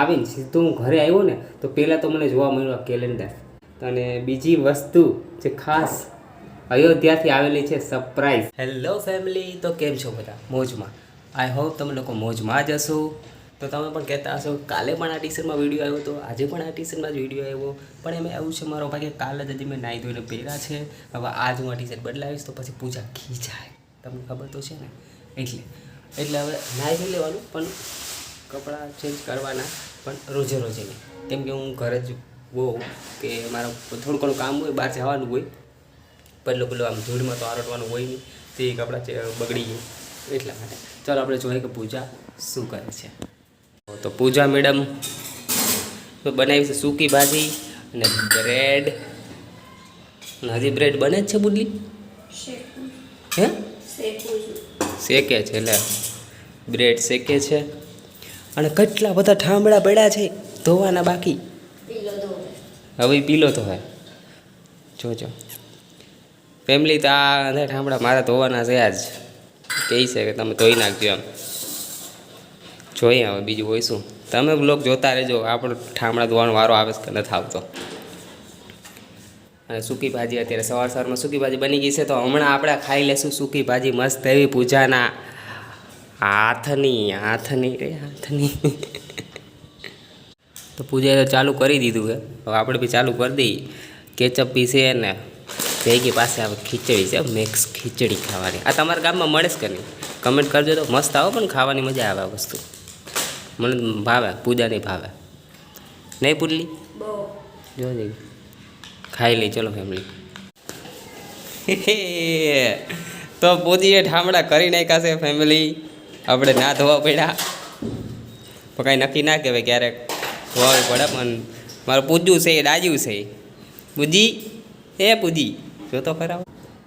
આવીને સીધું હું ઘરે આવ્યો ને, તો પહેલાં તો મને જોવા મળ્યું આ કેલેન્ડર અને બીજી વસ્તુ જે ખાસ અયોધ્યાથી આવેલી છે સરપ્રાઈઝ હેલો ફેમિલી તો કેમ છો બધા? મોજમાં. આઈ હોપ તમે લોકો મોજમાં જ હશો. તો તમે પણ કહેતા હશો, કાલે પણ આ ટીશર્ટમાં વીડિયો આવ્યો હતો આજે પણ આ ટીશર્ટમાં જ વીડિયો આવ્યો. પણ એમાં એવું છે મારો ભાઈ કે કાલે જ મેં નાહી ધોઈને પહેર્યા છે. હવે આજ હું આ ટીશર્ટ બદલાવીશ તો પછી પૂજા ખીચાય તમને ખબર તો છે ને? એટલે એટલે હવે નાહી ધોઈ લેવાનું, પણ કપડાં ચેન્જ કરવાના પણ રોજે રોજે નહીં. કેમ કે હું ઘરે જ હોઉં કે મારે થોડું ઘણું કામ હોય બહાર જવાનું હોય પહેલું પેલું આમ ધૂળમાં તો આરટવાનું હોય નહીં તે કપડાં બગડી ગયું. એટલા માટે. ચાલો આપણે જોઈએ કે પૂજા શું કરે છે. તો પૂજા મેડમ બનાવી છે સૂકી ભાજી અને બ્રેડ. હજી બ્રેડ બને જ છે બુડલી? હે? શેકે છે. એટલે બ્રેડ શેકે છે. અને કેટલા બધા ઠામડા પડ્યા છે ધોવાના બાકી. હવે પીલો તો હોય જોજો. ફેમિલી તો આ ઠામડા મારા ધોવાના છે આજ. કહે છે કે તમે ધોઈ નાખજો એમ. જોઈએ હવે બીજું હોય શું. તમે બ્લોગ જોતા રહેજો. આપણો ઠામડા ધોવાનો વારો આવે છે કે નથી આવતો. અને સૂકી ભાજી અત્યારે સવાર સવારમાં સૂકી ભાજી બની ગઈ છે તો હમણાં આપણે ખાઈ લેશું સૂકી ભાજી. મસ્ત એવી પૂજાના. હાથની હાથની રે હાથની. તો પૂજાએ તો ચાલુ કરી દીધું છે. હવે આપણે બી ચાલુ કરી દઈએ. કેચઅપ છે ને ભેગી પાસે આવે ખીચડી છે. મિક્સ ખીચડી ખાવાની. આ તમારા ગામમાં મળે કે નહીં? કમેન્ટ કરજો તો. મસ્ત આવો પણ ખાવાની મજા આવે આ વસ્તુ. મને ભાવે પૂજા નહીં ભાવે. નહીં પૂરલી? જો ખાઈ લઈ ચલો ફેમિલી તો પૂજીએ ઠામડા કરી નાખ્યા છે ફેમિલી આપણે ના ધોવા પડ્યા. પણ કાંઈ નક્કી ના કહેવાય ક્યારેક ધોવાવી પડે, પણ મારું પૂજ્યું છે એ દાજ્યું છે. પૂજી? એ પૂજી. જો તો ખરા.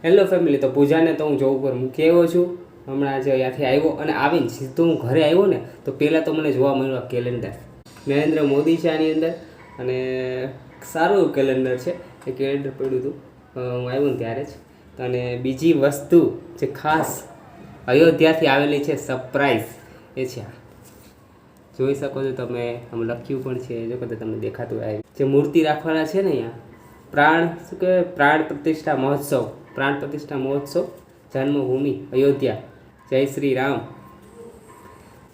હેલો ફેમિલી તો પૂજાને તો હું જોબ ઉપર મૂકી આવ્યો છું. હમણાં જે અહીંયાથી આવ્યો અને આવીને સીધું હું ઘરે આવ્યો ને, તો પહેલાં તો મને જોવા મળ્યું કેલેન્ડર નરેન્દ્ર મોદી છે આની અંદર. અને સારું એવું કેલેન્ડર છે. એ કેલેન્ડર પડ્યું હતું. હું આવ્યો ને ત્યારે જ. અને બીજી વસ્તુ જે ખાસ અયોધ્યાથી આવેલી છે સરપ્રાઈઝ એ છે આ. જોઈ શકો છો તમે, આમ લખ્યું પણ છે, જો કદાચ તમને દેખાતું હોય. જે મૂર્તિ રાખવાના છે ને અહીંયા, પ્રાણ, શું કહેવાય? પ્રાણ પ્રતિષ્ઠા મહોત્સવ. પ્રાણ પ્રતિષ્ઠા મહોત્સવ, જન્મભૂમિ, અયોધ્યા. જય શ્રી રામ.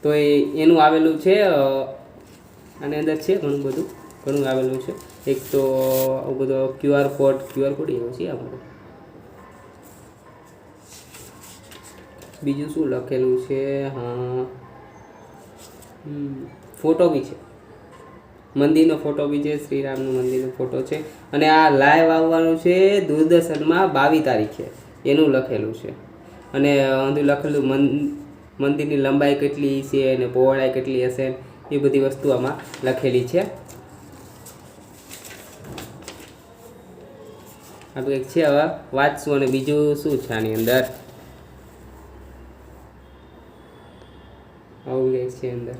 તો એ, એનું આવેલું છે આની અંદર છે ઘણું બધું? ઘણું આવેલું છે. એક તો, આવું બધો ક્યુઆર કોડ ક્યુઆર કોડ એવો છે આમાં. બીજું શું લખેલું છે? હા. ફોટો બી છે. મંદિરનો ફોટો બી છે, શ્રીરામનું મંદિરનો ફોટો છે. અને આ લાઈવ આવવાનું છે દૂરદર્શનમાં બાવીસ તારીખે. એનું લખેલું છે. અને અંદર લખેલું મન, મંદિરની લંબાઈ કેટલી છે અને પહોળાઈ કેટલી હશે એ બધી વસ્તુ આમાં લખેલી છે. આપણે છે હવે. વાંચશું અને બીજું શું છે આની અંદર? આવું કંઈક છે અંદર.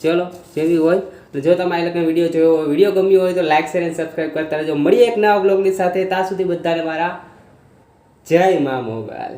ચલો જેવી હોય જો તમે આ લગન વીડિયો જોયો હોય, વીડિયો ગમ્યો હોય તો લાઈક શેર અને સબસ્ક્રાઈબ કરતા રહેજો મળીએ એક નવા બ્લોગની સાથે. ત્યાં સુધી બધાને મારા જય મા મોગલ.